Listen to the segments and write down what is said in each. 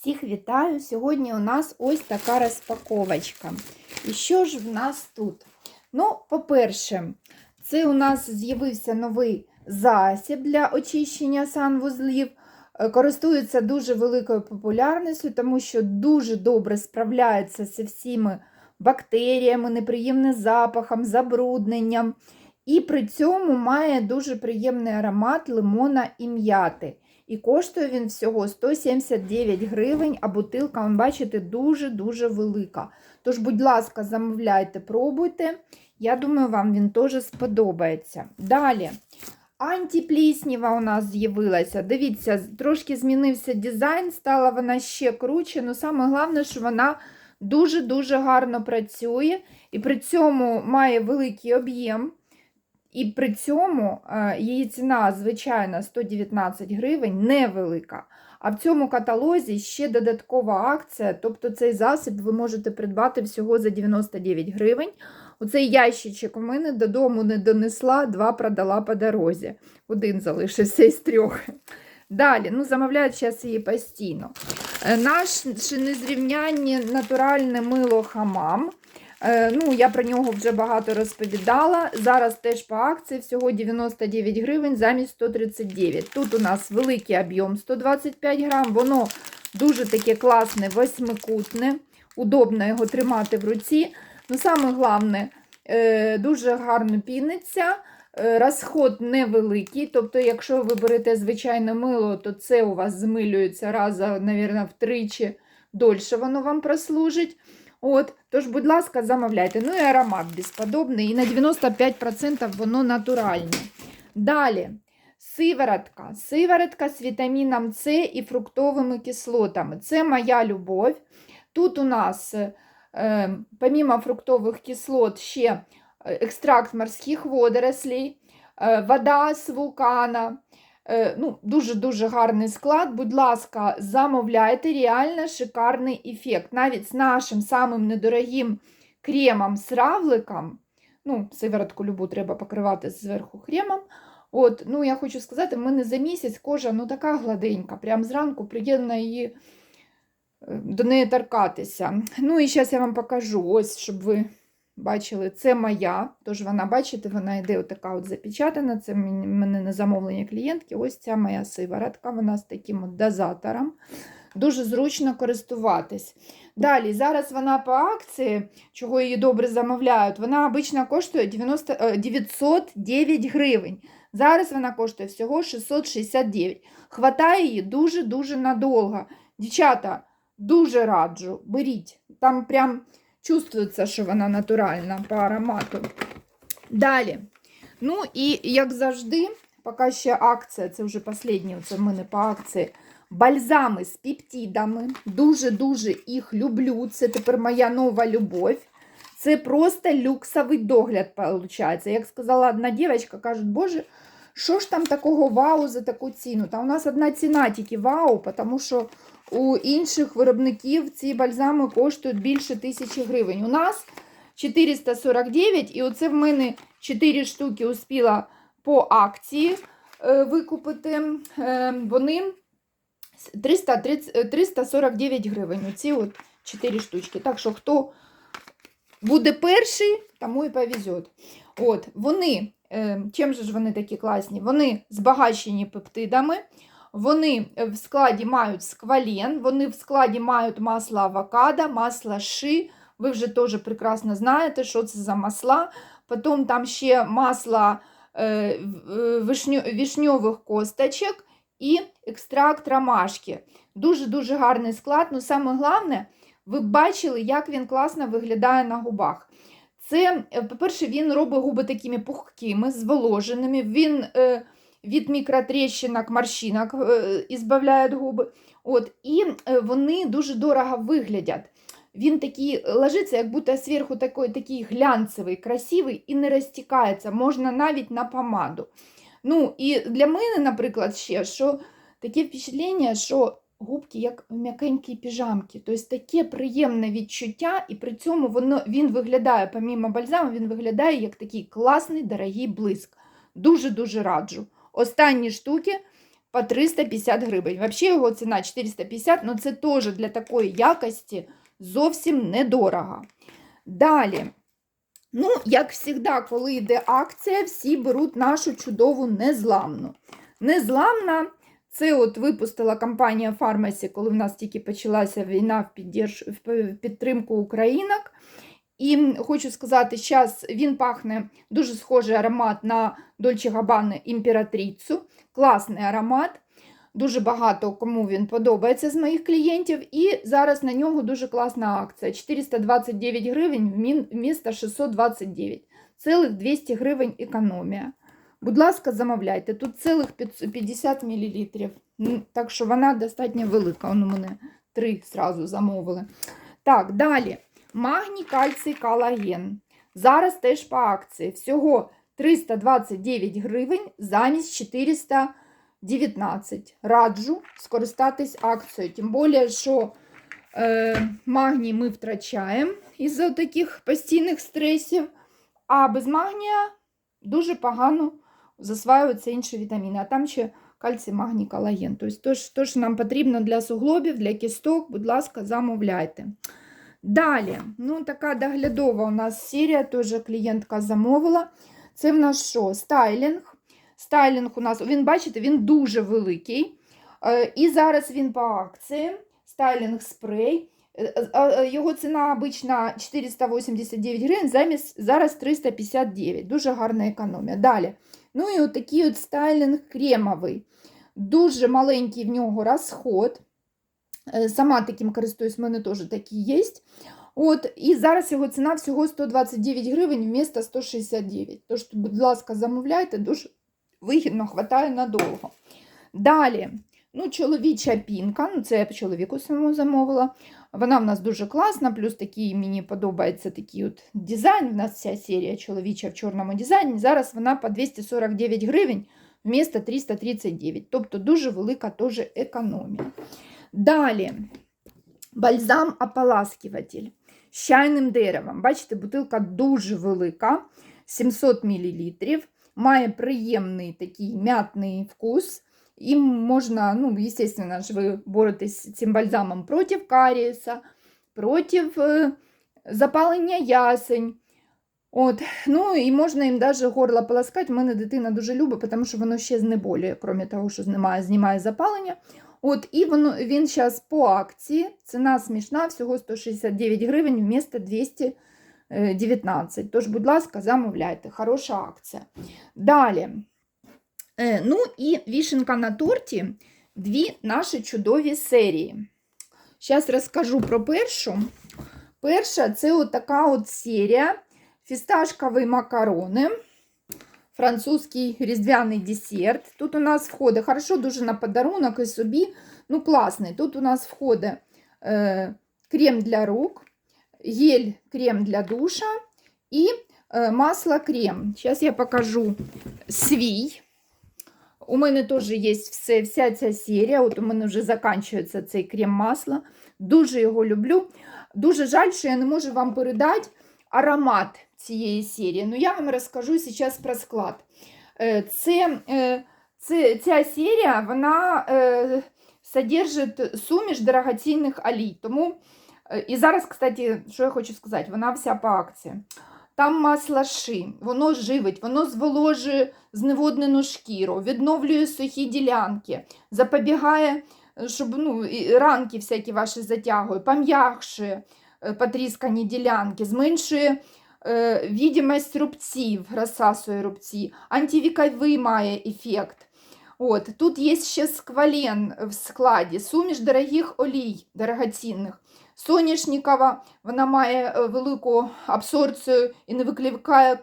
Всіх вітаю! Сьогодні у нас ось така розпаковочка. І що ж в нас тут? Ну, по-перше, це у нас з'явився новий засіб для очищення санвузлів. Е, Користується дуже великою популярністю, тому що дуже добре справляється зі всіми бактеріями, неприємним запахом, забрудненням. І при цьому має дуже приємний аромат лимона і м'яти. І коштує він всього 179 гривень, а бутилка, ви бачите, дуже-дуже велика. Тож, будь ласка, замовляйте, пробуйте. Я думаю, вам він теж сподобається. Далі. Антиплісніва у нас з'явилася. Дивіться, трошки змінився дизайн, стала вона ще круче. Ну, саме головне, що вона дуже-дуже гарно працює і при цьому має великий об'єм. І при цьому е, її ціна, звичайно, 119 гривень, невелика. А в цьому каталозі ще додаткова акція, тобто цей засіб ви можете придбати всього за 99 гривень. Оцей ящичок у мене додому не донесла, два продала по дорозі. Один залишився із трьох. Далі, ну, замовляють зараз її постійно. Е, Наше незрівнянне натуральне мило хамам. Е, Ну, Я про нього вже багато розповідала. Зараз теж по акції всього 99 гривень замість 139. Тут у нас великий об'єм 125 грам, воно дуже таке класне, восьмикутне, удобно його тримати в руці. Ну, Саме головне, е, дуже гарно піниться. е, Розход невеликий, тобто, якщо ви берете звичайне мило, то це у вас змилюється раз, мабуть, втричі дольше воно вам прослужить. От, Тож, будь ласка, замовляйте. Ну і аромат безподобний, і на 95% воно натуральне. Далі, сиворотка. Сиворотка з вітаміном С і фруктовими кислотами. Це моя любов. Тут у нас, е, помимо фруктових кислот, ще екстракт морських водорослей, е, вода з вулкана. Е, ну, Дуже-дуже гарний склад. Будь ласка, замовляйте, реально шикарний ефект. Навіть з нашим самим недорогим кремом з равликом. Ну, сиворотку любу треба покривати зверху кремом. От, ну, Я хочу сказати, в мене за місяць кожа ну, така гладенька. Прям зранку приємно її е, до неї торкатися. Ну і зараз я вам покажу, ось, щоб ви бачили, це моя. Тож вона, бачите, вона йде отака от запечатана. Це мене на замовлення клієнтки. Ось ця моя сиворотка, вона з таким от дозатором. Дуже зручно користуватись. Далі, зараз вона по акції, чого її добре замовляють, вона обично коштує 90, е, 909 гривень. Зараз вона коштує всього 669. Хватає її дуже-дуже надовго. Дівчата, дуже раджу, беріть. Там прям чувствується, що вона натуральна по аромату. Далі. Ну і, як завжди, поки ще акція, це вже останнє, це в мене по акції. Бальзами з пептидами. Дуже-дуже їх люблю. Це тепер моя нова любов. Це просто люксовий догляд, виходить. Як сказала одна дівчинка, кажуть, боже, що ж там такого вау за таку ціну? Та у нас одна ціна тільки вау, тому що у інших виробників ці бальзами коштують більше тисячі гривень. У нас 449, і оце в мене 4 штуки успіла по акції е, викупити. Е, вони 330, 349 гривень. Оці от 4 штучки. Так що, хто буде перший, тому і повезет. От, вони, е, чим же ж вони такі класні? Вони збагачені пептидами. Вони в складі мають сквален, вони в складі мають масло авокадо, масло ши. Ви вже теж прекрасно знаєте, що це за масла. Потім там ще масло е, вишню, вишньових косточок і екстракт ромашки. Дуже-дуже гарний склад. Ну, саме головне, ви бачили, як він класно виглядає на губах. Це, по-перше, він робить губи такими пухкими, зволоженими. Він е, від мікротріщинок, морщинок е, ізбавляє губи. От, І е, вони дуже дорого виглядять. Він такий ложиться, як будто зверху такий, такий глянцевий, красивий і не розтікається, можна навіть на помаду. Ну, І для мене, наприклад, ще що таке впечатлення, що губки як м'якенькі піжамки. Тобто таке приємне відчуття, і при цьому воно, він виглядає, помімо бальзаму, він виглядає як такий класний, дорогий блиск. Дуже-дуже раджу. Останні штуки по 350 гривень. Взагалі його ціна 450, але це теж для такої якості зовсім недорого. Далі. Ну, як завжди, коли йде акція, всі беруть нашу чудову незламну. Незламна це от випустила компанія Фармасі, коли в нас тільки почалася війна в, підтримку українок. І хочу сказати, зараз він пахне дуже схожий аромат на Dolce Gabbana імператрицю. Класний аромат. Дуже багато кому він подобається з моїх клієнтів. І зараз на нього дуже класна акція. 429 гривень вмісто 629. Цілих 200 гривень економія. Будь ласка, замовляйте. Тут цілих 50 мл. Так що вона достатньо велика. Вон у мене три зразу замовили. Так, далі. Магній, кальцій, колаген. Зараз теж по акції. Всього 329 гривень замість 419. Раджу скористатись акцією. Тим більше, що е, магній ми втрачаємо із-за таких постійних стресів, а без магнія дуже погано засваюються інші вітаміни. А там ще кальцій, магній, колаген. Тобто, то, що нам потрібно для суглобів, для кісток, будь ласка, замовляйте. Далі, ну така доглядова у нас серія, теж клієнтка замовила. Це в нас що? Стайлінг. Стайлінг у нас, він, бачите, він дуже великий. Е, І зараз він по акції. Стайлінг спрей. Е, е, Його ціна обична 489 гривень, замість зараз 359. Дуже гарна економія. Далі. Ну і отакий от стайлінг кремовий. Дуже маленький в нього розход. Сама таким користуюсь, в мене теж такі є. От, І зараз його ціна всього 129 гривень вмісто 169. Тож, будь ласка, замовляйте, дуже вигідно, хватає надовго. Далі, ну, чоловіча пінка, ну це я чоловіку самому замовила. Вона в нас дуже класна, плюс такий мені подобається такий от дизайн. У нас вся серія чоловіча в чорному дизайні. Зараз вона по 249 гривень вмісто 339. Тобто дуже велика теж економія. Далі бальзам ополаскиватель з чайним деревом. Бачите, бутилка дуже велика, 700 мл. Має приємний такий м'ятний вкус. І можна, ну, звісно ж, ви боретесь цим бальзамом проти карієса, проти е, запалення ясень. От, ну і можна їм навіть горло полоскати. У мене дитина дуже любить, тому що воно ще знеболює, крім того, що знімає, знімає запалення. От, І воно, він зараз по акції. Ціна смішна, всього 169 гривень вмісто 219. Тож, будь ласка, замовляйте, хороша акція. Далі. Е, ну і вішенка на торті дві наші чудові серії. Зараз розкажу про першу. Перша це от така от серія фісташкові макарони. Французький різдвяний десерт. Тут у нас входить, хорошо, дуже на подарунок і собі. Ну, класний. Тут у нас входить е, крем для рук, гель крем для душа і е, масло крем. Зараз я покажу свій. У мене теж є все, вся ця серія. От у мене вже закінчується цей крем масло. Дуже його люблю. Дуже жаль, що я не можу вам передати аромат цієї серії. Ну, я вам розкажу зараз про склад. Е, це, е, це, Ця серія вона е, содержить суміш дорогоцінних олій. Тому, І зараз, кстати, що я хочу сказати, вона вся по акції. Там масло ши, воно живить, воно зволожує зневоднену шкіру, відновлює сухі ділянки, запобігає, щоб ну, ранки всякі ваші затягує, пом'якшує потріскані ділянки, зменшує е, відомість рубців, розсасує рубці, антивіковий має ефект. От, Тут є ще сквален в складі, суміш дорогих олій, дорогоцінних. Соняшникова вона має е, велику абсорбцію і не викликає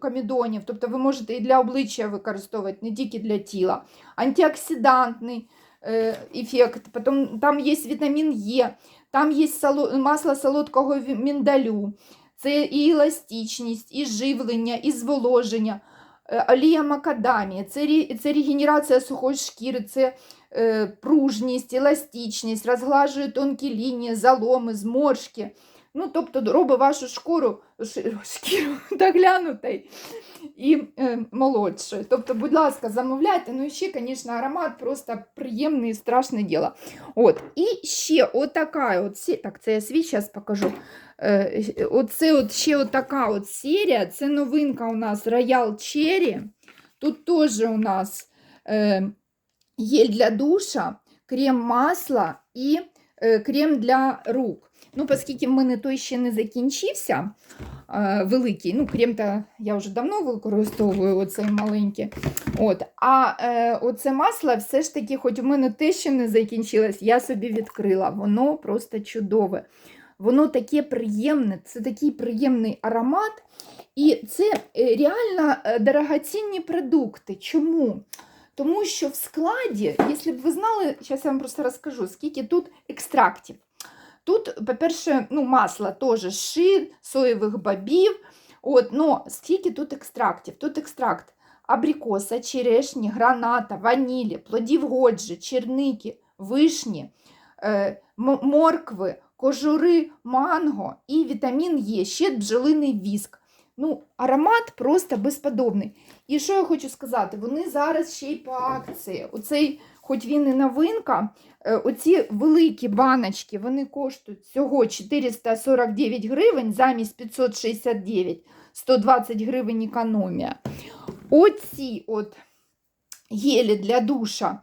комідонів. Тобто ви можете і для обличчя використовувати, не тільки для тіла. Антиоксидантний е, ефект, Потім там є вітамін Е, там є масло солодкого міндалю. Це і еластичність, і живлення, і зволоження, е, олія макадамія, це це регенерація сухої шкіри, це пружність, еластичність, розглажує тонкі лінії, заломи, зморшки. Ну, тобто робить вашу шкуру шкіру доглянутою і е, молодшою. Тобто, будь ласка, замовляйте. Ну і ще, звісно, аромат просто приємний і страшне діло. От. І ще отака, от, так, це я свій зараз покажу. Е, оце от ще отака от серія. Це новинка у нас Royal Cherry. Тут теж у нас е, гель для душа, крем масла і е, крем для рук. Ну, оскільки в мене той ще не закінчився, е, великий, ну, крем-то я вже давно використовую оцей маленький. От. А е, оце масло все ж таки, хоч у мене те ще не закінчилось, я собі відкрила. Воно просто чудове. Воно таке приємне, це такий приємний аромат. І це е, реально дорогоцінні продукти. Чому? Тому що в складі, якщо б ви знали, зараз я вам просто розкажу, скільки тут екстрактів. Тут, по-перше, ну, масло теж шин, соєвих бобів. От, но скільки тут екстрактів? Тут екстракт абрикоса, черешні, граната, ванілі, плодів годжі, черники, вишні, е, моркви, кожури, манго і вітамін Е, ще бджолиний віск. Ну, аромат просто безподобний. І що я хочу сказати? Вони зараз ще й по акції. Оцей, хоч він і новинка, е, оці великі баночки вони коштують всього 449 гривень замість 569, 120 гривень економія. Оці от гелі для душа,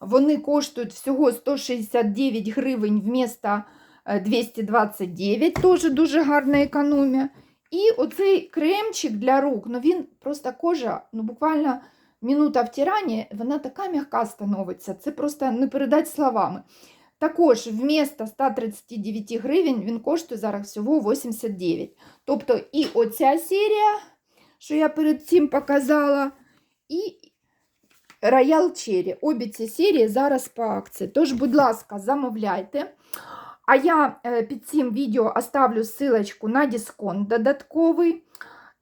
вони коштують всього 169 гривень вмісто е, 229, теж дуже гарна економія. І оцей кремчик для рук, ну він просто кожа, ну буквально минута втирання, вона така м'яка становиться. Це просто не передати словами. Також вмісто 139 гривень він коштує зараз всього 89. Тобто і оця серія, що я перед цим показала, і Royal Cherry. Обі ці серії зараз по акції. Тож, будь ласка, замовляйте. А я е, під цим відео оставлю ссылочку на дисконт додатковий.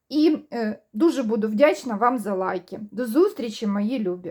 І е, дуже буду вдячна вам за лайки. До зустрічі, мої любі!